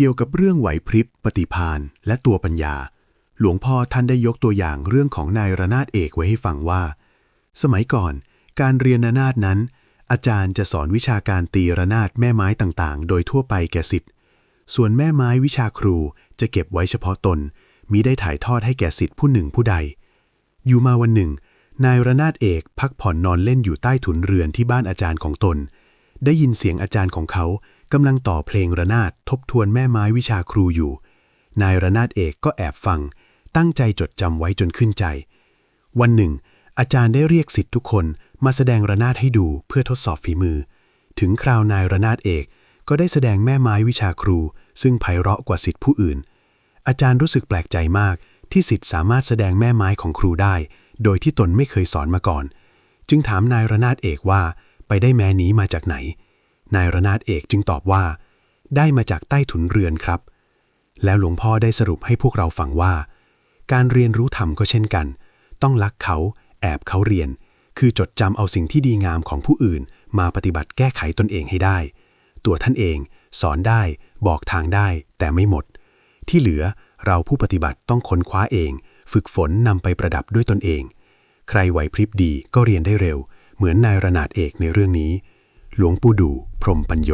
กี่ยวกับเรื่องไหวพริบปฏิภาณและตัวปัญญา หลวงพ่อท่านได้ยกตัวอย่างเรื่องของนายระนาดเอกไว้ให้ฟังว่า สมัยก่อนการเรียนระนาดนั้น อาจารย์จะสอนวิชาการตีระนาดแม่ไม้ต่างๆ โดยทั่วไปแก่สิทธิ์ส่วนแม่ไม้วิชาครูจะเก็บไว้เฉพาะตนมิได้ถ่ายทอดให้แก่สิทธิ์ผู้หนึ่งผู้ใด อยู่มาวันหนึ่ง นายระนาดเอกพักผ่อนนอนเล่นอยู่ใต้ถุนเรือนที่บ้านอาจารย์ของตน ได้ยินเสียงอาจารย์ของเขา กำลังต่อเพลงระนาดทบทวนแม่ไม้วิชาครูอยู่ นายระนาดเอกก็แอบฟัง ตั้งใจจดจำไว้จนขึ้นใจ วันหนึ่ง อาจารย์ได้เรียกสิทธิ์ทุกคนมาแสดงระนาดให้ดูเพื่อทดสอบฝีมือ ถึงคราวนายระนาดเอกก็ได้แสดงแม่ไม้วิชาครู ซึ่งไพเราะกว่าสิทธิ์ผู้อื่น อาจารย์รู้สึกแปลกใจมาก ที่สิทธิ์สามารถแสดงแม่ไม้ของครูได้ โดยที่ตนไม่เคยสอนมาก่อน จึงถามนายระนาดเอกว่า ไปได้แม้นี้มาจากไหน นายระนาดเอกจึงตอบว่า ได้มาจากใต้ถุนเรือนครับ แล้วหลวงพ่อได้สรุปให้พวกเราฟังว่า การเรียนรู้ธรรมก็เช่นกัน ต้องรักเขา แอบเขาเรียน คือจดจำเอาสิ่งที่ดีงามของผู้อื่น มาปฏิบัติแก้ไขตนเองให้ได้ ตัวท่านเอง สอนได้ บอกทางได้ แต่ไม่หมด ที่เหลือเราผู้ปฏิบัติต้องค้นคว้าเอง ฝึกฝนนำไปประดับด้วยตนเอง ใครไหวพริบดีก็เรียนได้เร็ว เหมือนนายระนาดเอกในเรื่องนี้ หลวงปู่ดู พรมปัญโย